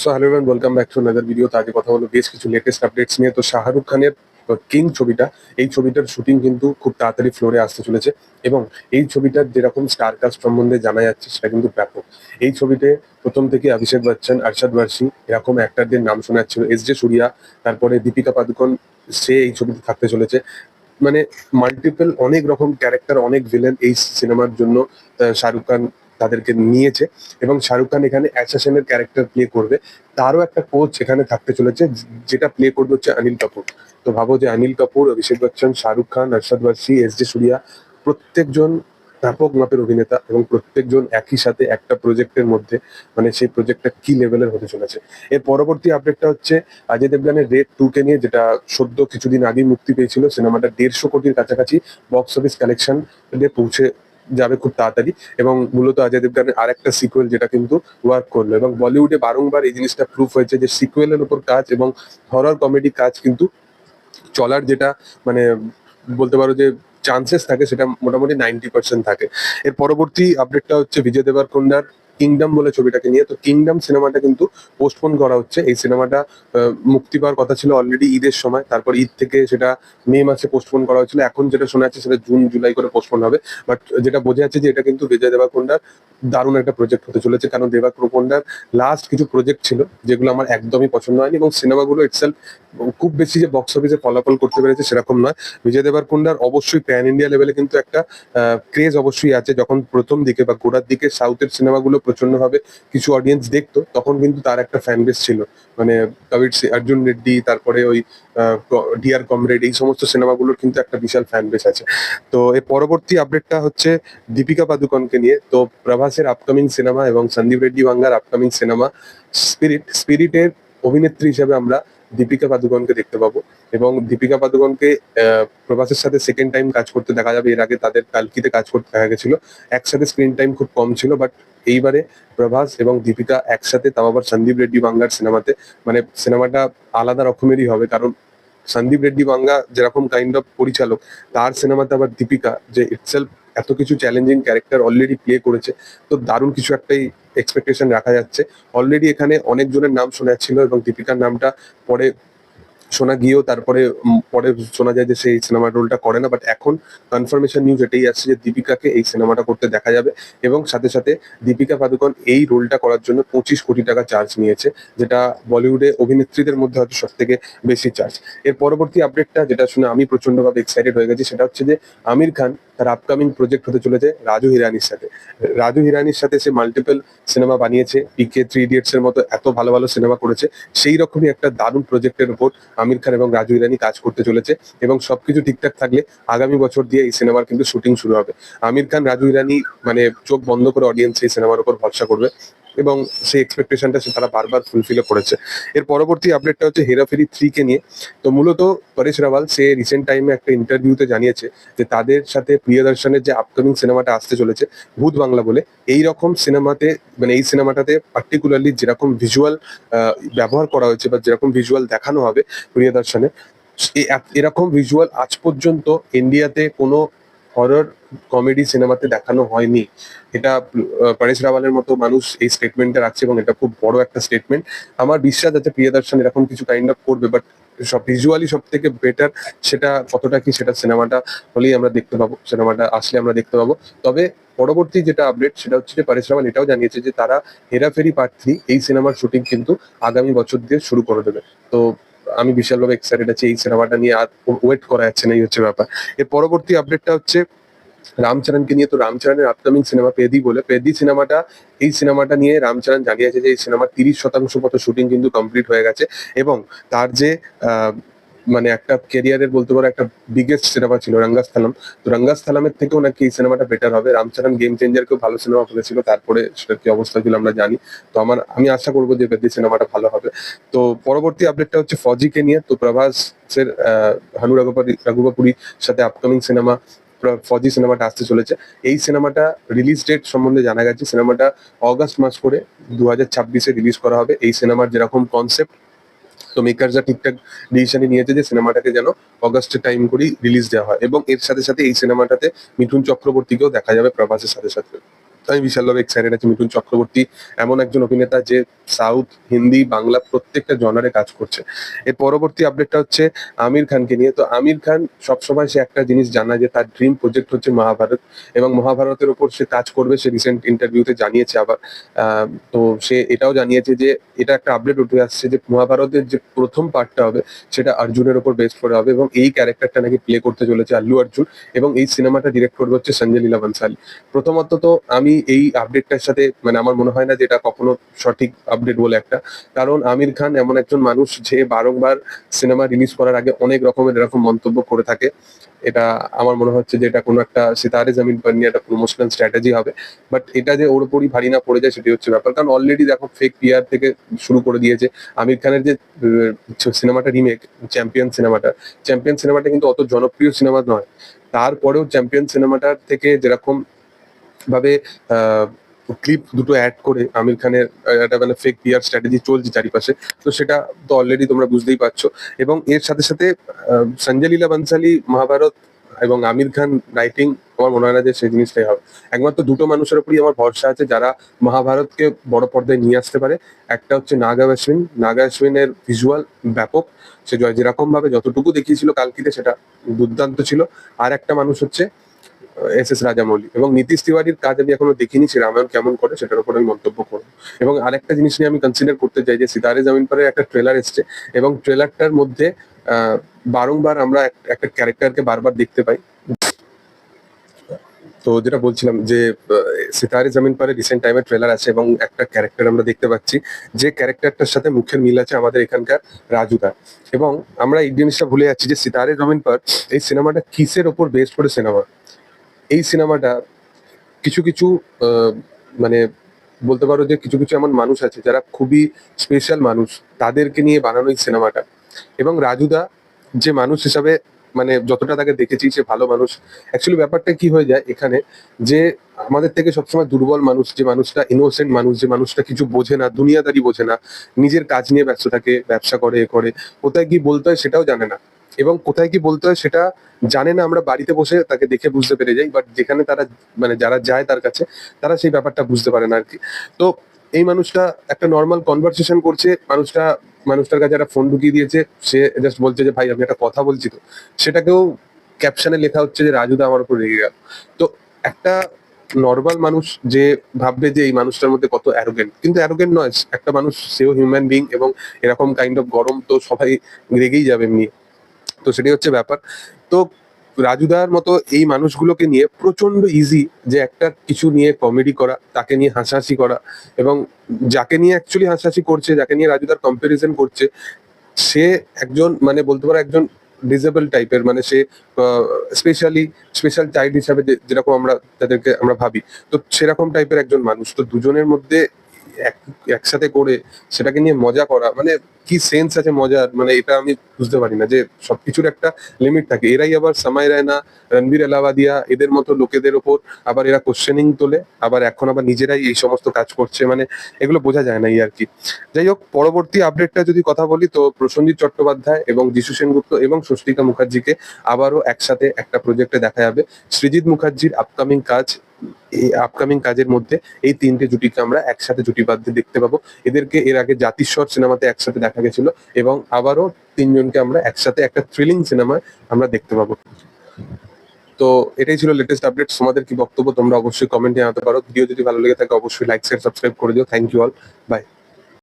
So hello everyone welcome back to another video তো আজকে কথা হলো বেশ কিছু লেটেস্ট আপডেটস নিয়ে। তো শাহরুখ খানের কিং ছবিটা, এই ছবিটার শুটিং কিন্তু খুব তাড়াতাড়ি ফ্লোরে আসতে চলেছে এবং এই ছবিটার যেরকম স্টার কাস্ট সম্বন্ধে জানা যাচ্ছে, সেটা কিন্তু ব্যাপক। এই ছবিতে প্রথম থেকে অভিষেক বচ্চন, আরশাদ বার্সি এরকম অ্যাক্টারদের নাম শোনা যাচ্ছিল এস জে সূর্যা, তারপরে দীপিকা পাদুকন, সে এই ছবিতে থাকতে চলেছে। মানে মাল্টিপল অনেক রকম ক্যারেক্টার অনেক ভিলেন এই সিনেমার জন্য শাহরুখ খান তাদেরকে নিয়েছে এবং শাহরুখ খান এখানে অ্যাসাসিনের ক্যারেক্টার প্লে করবে। তারও একটা কোচ এখানে থাকতে চলেছে, যেটা প্লে করবে হচ্ছে অনিল কাপুর। তো ভাবো যে অনিল কাপুর, অভিষেক বচ্চন, শাহরুখ খান, আরশাদ বার্সি এস জে সুরিয়া, প্রত্যেকজন ব্যাপক মাপের অভিনেতা এবং প্রত্যেকজন একই সাথে একটা প্রজেক্টের মধ্যে মানে সেই প্রজেক্টটা কি লেভেলের হতে চলেছে। এর পরবর্তী আপডেটটা হচ্ছে অজয় দেবগানের রেড টু কে নিয়ে, যেটা সদ্য কিছুদিন আগেই মুক্তি পেয়েছিল, সিনেমাটা দেড়শো কোটির কাছাকাছি বক্স অফিস কালেকশন পৌঁছে যাবে খুব তাড়াতাড়ি এবং মূলত অজয় দেবগানের আর একটা সিকুয়েল যেটা কিন্তু ওয়ার্ক করল এবং বলিউডে বারংবার এই জিনিসটা প্রুফ হয়েছে যে সিকুয়েলের উপর কাজ এবং হরর কমেডি কাজ কিন্তু চলার যেটা মানে বলতে পারো যে চান্সেস থাকে সেটা মোটামুটি নাইনটি পার্সেন্ট থাকে। এর পরবর্তী আপডেটটা হচ্ছে বিজয় দেবরকোন্ডার কিংডম বলে ছবিটাকে নিয়ে। তো কিংডম সিনেমাটা কিন্তু পোস্টপোন করা হচ্ছে। এই সিনেমাটা মুক্তি পাওয়ার কথা ছিল অলরেডি ঈদের সময়। তারপর ঈদ থেকে সেটা মে মাসে পোস্টপোন করা হয়েছিল। এখন যেটা শোনা যাচ্ছে, সেটা জুন জুলাই করে পোস্টপোন হবে। বাট যেটা বোঝা যাচ্ছে যে এটা কিন্তু বিজয় দেবাকোন্ডার দারুণ একটা প্রজেক্ট হতে চলেছে। কারণ দেবাকোন্ডার লাস্ট কিছু প্রজেক্ট ছিল, যেগুলো আমার একদমই পছন্দ হয়নি এবং সিনেমাগুলো ইটসেলফ খুব বেশি যে বক্স অফিসে ফলাফল করতে পেরেছে সেরকম নয়। বিজয় দেবারকুন্ডার অবশ্যই প্যান ইন্ডিয়া লেভেলে কিন্তু একটা ক্রেজ অবশ্যই আছে। যখন প্রথম দিকে বা গোড়ার দিকে সাউথের সিনেমাগুলো প্রচণ্ড ভাবে কিছু অডিয়েন্স দেখতো, তখন কিন্তু তার একটা ফ্যান বেস ছিল। মানে কবির অর্জুন রেড্ডি, তারপরে ওই ডিয়ার কমরেড, এই সমস্ত সিনেমাগুলোর কিন্তু একটা বিশাল ফ্যান বেস আছে। তো এর পরবর্তী আপডেটটা হচ্ছে দীপিকা পাদুকনকে নিয়ে। তো প্রভাসের আপকামিং সিনেমা এবং সন্দীপ রেড্ডি বাঙ্গার আপকামিং সিনেমা স্পিরিট স্পিরিটের অভিনেত্রী হিসেবে আমরা দীপিকা পাদুকনকে দেখতে পাবো। এবং দীপিকা পাদুকনকে প্রভাসের সাথে সেকেন্ড টাইম কাজ করতে দেখা যাবে। এর আগে তাদের কালকিতে কাজ করতে দেখা গেছিল। একসাথে স্ক্রিন টাইম খুব কম ছিল বাট এইবারে প্রভাস এবং দীপিকা একসাথে, তাও আবার সন্দীপ রেড্ডি বাংলার সিনেমাতে। মানে সিনেমাটা আলাদা রকমেরই হবে, কারণ সন্দীপ রেড্ডি বাঙ্গা যেরকম কাইন্ড অফ পরিচালক, তার সিনেমাতে আবার দীপিকা, যে ইটসেলফ এত কিছু চ্যালেঞ্জিং ক্যারেক্টার অলরেডি প্লে করেছে, তো দারুণ কিছু একটাই এক্সপেকটেশন রাখা যাচ্ছে। অলরেডি এখানে অনেকজনের নাম শোনা যাচ্ছিল এবং দীপিকার নামটা পরে শোনা গিয়েও তারপরে পরে শোনা যায় যে সেই সিনেমার রোলটা করে না বাট এখন কনফার্মেশন নিউজ এটাই আসছে যে দীপিকাকে এই সিনেমাটা করতে দেখা যাবে এবং সাথে সাথে দীপিকা পাদুকন এই রোলটা করার জন্য পঁচিশ কোটি টাকা চার্জ নিয়েছে, যেটা বলিউডে অভিনেত্রীদের মধ্যে হয়তো সব থেকে বেশি চার্জ এর পরবর্তী আপডেটটা যেটা শুনে আমি প্রচন্ডভাবে এক্সাইটেড হয়ে গেছি, সেটা হচ্ছে যে আমির খান তার আপকামিং প্রজেক্ট হতে চলেছে রাজু হিরানির সাথে। রাজু হিরানির সাথে সে মাল্টিপল সিনেমা বানিয়েছে পিকে থ্রি ইডিয়টস এর মতো এত ভালো ভালো সিনেমা করেছে, সেই রকমই একটা দারুণ প্রজেক্টের উপর আমির খান এবং রাজু ইরানি কাজ করতে চলেছে এবং সবকিছু ঠিকঠাক থাকলে আগামী বছর দিয়ে এই সিনেমার কিন্তু শুটিং শুরু হবে। আমির খান, রাজু ইরানি মানে চোখ বন্ধ করে অডিয়েন্স এই সিনেমার উপর ভরসা করবে। এবং সেই এক্সপেকটেশনটা সে তারা বারবার ফুলফিল করেছে। এর পরবর্তী আপডেটটা হচ্ছে হেরাফেরি থ্রি কে নিয়ে। তো মূলত পরেশ রাওয়াল, সে রিসেন্ট টাইমে একটা ইন্টারভিউতে জানিয়েছে যে তাদের সাথে প্রিয়দর্শনের যে আপকামিং সিনেমাটা আসতে চলেছে, ভূত বাংলা বলে, এই রকম সিনেমাতে মানে এই সিনেমাটাতে পার্টিকুলারলি যেরকম ভিজুয়াল ব্যবহার করা হয়েছে বা যেরকম ভিজুয়াল দেখানো হবে প্রিয়দর্শনে এরকম ভিজুয়াল আজ পর্যন্ত ইন্ডিয়াতে কোনো হরর কমেডি সিনেমাতে দেখানো হয়নি। এটা পরেশ রাওয়ালের মতো মানুষ এই স্টেটমেন্টটা রাখছে এবং এটা খুব বড় একটা স্টেটমেন্ট আমার বিশ্বাস আছে প্রিয়দর্শন এরকম কিছু কাইন্ড অফ করবে বাট সব ভিজুয়ালি সব থেকে বেটার সেটা কতটা কি সেটা সিনেমাটা হলেই আমরা দেখতে পাবো সিনেমাটা আসলে আমরা দেখতে পাবো। তবে পরবর্তী যেটা আপডেট সেটা হচ্ছে যে পরেশ রাওয়াল এটাও জানিয়েছে যে তারা হেরাফেরি পার্ট থ্রি এই সিনেমার শুটিং কিন্তু আগামী বছর দিয়ে শুরু করে দেবে। তো আমি বিশালভাবে এক্সাইটেড আছি, এই সিনেমাটা নিয়ে আর ওয়েট করা যাচ্ছে না, এই হচ্ছে ব্যাপার। এর পরবর্তী আপডেটটা হচ্ছে রামচরণকে নিয়ে, তো রামচরণের আপকামিং সিনেমা পেদি বলে, পেদি সিনেমাটা এই সিনেমাটা নিয়ে রামচরণ জানিয়েছে যে, এই সিনেমার তিরিশ শতাংশ মতো শুটিং কিন্তু কমপ্লিট হয়ে গেছে এবং তার যে মানে একটা কেরিয়ারের বলতে পারো একটা বিগেস্ট সিনেমা ছিল রঙ্গাস্থলম তো রঙ্গাস্থলমের থেকেও নাকি এই সিনেমাটা বেটার হবে। রামচরণ গেম চেঞ্জারকেও ভালো সিনেমা করেছিল তারপরে সেটার কি অবস্থা ছিল আমরা জানি। তো আমার, আমি আশা করব যে বেদি সিনেমাটা ভালো হবে। তো পরবর্তী আপডেটটা হচ্ছে ফজিকে নিয়ে। তো প্রভাসের হানু রঘুপতি রঘুবাপুরীর সাথে আপকামিং সিনেমা ফজি সিনেমাটা আসতে চলেছে। এই সিনেমাটা রিলিজ ডেট সম্বন্ধে জানা গেছে। সিনেমাটা অগাস্ট মাস করে দু হাজার ছাব্বিশে রিলিজ করা হবে। এই সিনেমার যেরকম কনসেপ্ট তো মেকাররা ঠিকঠাক ডিসিশনই নিয়েছে যে সিনেমাটাকে যেন অগাস্টের টাইম করেই রিলিজ দেওয়া হয়। এবং এর সাথে সাথে এই সিনেমাটাতে মিঠুন চক্রবর্তীকেও দেখা যাবে প্রভাসের সাথে সাথে। আমি বিশালভাবে এক্সাইটেড আছি। মিঠুন চক্রবর্তী এমন একজন অভিনেতা যে সাউথ হিন্দি, বাংলা প্রত্যেকটা জনারে কাজ করছে। এর পরবর্তী আপডেটটা হচ্ছে আমির খানকে নিয়ে। তো আমির খান সবসময় সে একটা জিনিস জানায় যে তার ড্রিম প্রজেক্ট হচ্ছে মহাভারত এবং মহাভারতের ওপর সে কাজ করবে। সে রিসেন্ট ইন্টারভিউতে জানিয়েছে আবার। তো সে এটাও জানিয়েছে যে এটা একটা আপডেট উঠে আসছে যে মহাভারতের যে প্রথম পার্টটা হবে সেটা অর্জুনের ওপর বেস্ট করে হবে এবং এই ক্যারেক্টারটা নাকি প্লে করতে চলেছে আল্লু অর্জুন এবং এই সিনেমাটা ডিরেক্ট করবে হচ্ছে সঞ্জয় লীলা বনসালি। প্রথমত তো আমি এই আপডেটটার সাথে মানে আমার মনে হয় না যে এটা কখনো সঠিক আপডেট বলে একটা। কারণ আমির খান এমন একজন মানুষ যে বারংবার সিনেমা রিলিজ করার আগে অনেক রকমের এরকম মন্তব্য করে থাকে। এটা আমার মনে হচ্ছে যে এটা কোনো একটা সিতারে জামিন নিয়ে একটা প্রমোশনাল স্ট্র্যাটেজি হবে। বাট এটা যে ওর উপরই ভারী না পড়ে যায় সেটি হচ্ছে ব্যাপার। কারণ অলরেডি দেখো ফেক পিআর থেকে শুরু করে দিয়েছে। আমির খানের যে সিনেমাটা রিমেক চ্যাম্পিয়ন সিনেমাটা চ্যাম্পিয়ন সিনেমাটা কিন্তু অত জনপ্রিয় সিনেমা নয়। তারপরেও চ্যাম্পিয়ন সিনেমাটার থেকে যেরকম ভাবে ক্লিপ দুটো অ্যাড করে আমির খানের একটা মানে ফেক পিআর স্ট্র্যাটেজি চলছে চারিপাশে। তো সেটা তো অলরেডি তোমরা বুঝতেই পারছ। এবং এর সাথে সাথে সঞ্জয় লীলা বানসালি, মহাভারত এবং আমির খান রাইটিং আমার মনে হয় না যে সেই জিনিসটাই হবে। একমাত্র দুটো মানুষের উপরই আমার ভরসা আছে যারা মহাভারতকে বড় পর্দায় নিয়ে আসতে পারে। একটা হচ্ছে নাগা অশ্বিন। নাগা অশ্বিনের ভিজুয়াল ব্যাপক। সে যেরকম ভাবে যতটুকু দেখিয়েছিল কালকিতে সেটা দুর্দান্ত ছিল। আর একটা মানুষ হচ্ছে এস এস রাজামৌলি। এবং নীতিশ তিওয়ারির কাজ আমি এখনও দেখিনি সে রামায়ণ কেমন করে, সেটার উপর আমি মন্তব্য করব। এবং আরেকটা জিনিস নিয়ে আমি কনসিডার করতে চাই যে সিতারে জামিন পারের একটা ট্রেলার এসছে এবং ট্রেলারটার মধ্যে বারংবার আমরা একটা ক্যারেক্টারকে বারবার দেখতে পাই। তো যেটা বলছিলাম যে সিতারে জামিন পারে রিসেন্ট টাইমে ট্রেলার আছে এবং একটা ক্যারেক্টার আমরা দেখতে পাচ্ছি, যে ক্যারেক্টারটার সাথে মুখের মিল আছে আমাদের এখানকার রাজুদা। এবং আমরা এই জিনিসটা ভুলে যাচ্ছি যে সিতারে জামিন পার এই সিনেমাটা কিসের ওপর বেস্ট করে সিনেমা এই সিনেমাটা কিছু কিছু মানে বলতে পারো যে কিছু কিছু এমন মানুষ আছে যারা খুবই স্পেশাল মানুষ, তাদেরকে নিয়ে বানানো এই সিনেমাটা। এবং রাজুদা যে মানুষ হিসাবে মানে যতটা তাকে দেখেছি সে ভালো মানুষ। অ্যাকচুয়ালি ব্যাপারটা কি হয়ে যায় এখানে যে আমাদের থেকে সবসময় দুর্বল মানুষ, যে মানুষটা ইনোসেন্ট মানুষ, যে মানুষটা কিছু বোঝে না, দুনিয়াদারি বোঝে না, নিজের কাজ নিয়ে ব্যস্ত থাকে, ব্যবসা করে, এ করে, কোথায় কি বলতে হয় সেটাও জানে না। এবং কোথায় কি বলতে হয় সেটা জানে না, আমরা বাড়িতে বসে তাকে দেখে বুঝতে পেরে যাই বাট যেখানে তারা মানে যারা যায় তার কাছে, তারা সেই ব্যাপারটা বুঝতে পারে না আর কি তো এই মানুষটা একটা নর্মাল কনভারসেশন করছে, মানুষটা, মানুষটার কাছে একটা ফোন ঢুকিয়ে দিয়েছে, সে জাস্ট বলছে যে, ভাই, আমি একটা কথা বলছি তো। সেটাকেও ক্যাপশনে লেখা হচ্ছে যে রাজুদা আমার উপর রেগে গেল। তো একটা নর্মাল মানুষ যে ভাববে যে, এই মানুষটার মধ্যে কত অ্যারোগেন্ট কিন্তু অ্যারোগেন্ট নয়, একটা মানুষ সেও হিউম্যান বিং এবং এরকম কাইন্ড অফ গরম তো সবাই রেগেই যাবে এমনি। তো সেটাই হচ্ছে ব্যাপার। তো রাজুদার মতো এই মানুষগুলোকে নিয়ে প্রচণ্ড ইজি যে একটা কিছু নিয়ে কমেডি করা, তাকে নিয়ে হাসাহাসি করা এবং যাকে নিয়ে অ্যাকচুয়ালি হাসাহাসি করছে, যাকে নিয়ে রাজুদার কম্পারিজন করছে, সে একজন মানে বলতে পারো একজন ডিজেবল টাইপের মানে সে স্পেশালি স্পেশাল চাইল্ড হিসাবে যেরকম আমরা তাদেরকে আমরা ভাবি। তো সেরকম টাইপের একজন মানুষ। তো দুজনের মধ্যে একসাথে করে সেটাকে নিয়ে মজা করা মানে কি সেন্স আছে মজার? মানে এটা আমি বুঝতে পারি না যে সবকিছুর একটা লিমিট থাকে। এরাই আবার সামাই রায়না, রণবীর এলাহাবাদিয়া, এদের মতো লোকেদের ওপর আবার এরা কোশ্চেনিং তোলে, আবার এখন আবার নিজেরাই এই সমস্ত কাজ করছে মানে এগুলো বোঝা যায় না এই আর কি। যাই হোক, পরবর্তী আপডেটটা যদি কথা বলি, তো প্রসেনজিৎ চট্টোপাধ্যায় এবং যিশু সেনগুপ্ত এবং স্বস্তিকা মুখার্জিকে আবারও একসাথে একটা প্রজেক্টে দেখা যাবে। সৃজিত মুখার্জির আপকামিং কাজ এই আপকামিং কাজের মধ্যে এই তিনটে জুটিকে আমরা একসাথে জুটি জুটিবাদ্য দেখতে পাবো। এদেরকে এর আগে জাতিস্বর সিনেমাতে একসাথে দেখা গেছিল এবং আবারও তিনজনকে আমরা একসাথে একটা থ্রিলিং সিনেমায় আমরা দেখতে পাবো। তো এটাই ছিল লেটেস্ট আপডেট তোমাদের কি বক্তব্য তোমরা অবশ্যই কমেন্টে জানাতে পারো। ভিডিও যদি ভালো লেগে থাকে, অবশ্যই লাইক শেয়ার সাবস্ক্রাইব করে দিও। Thank you all by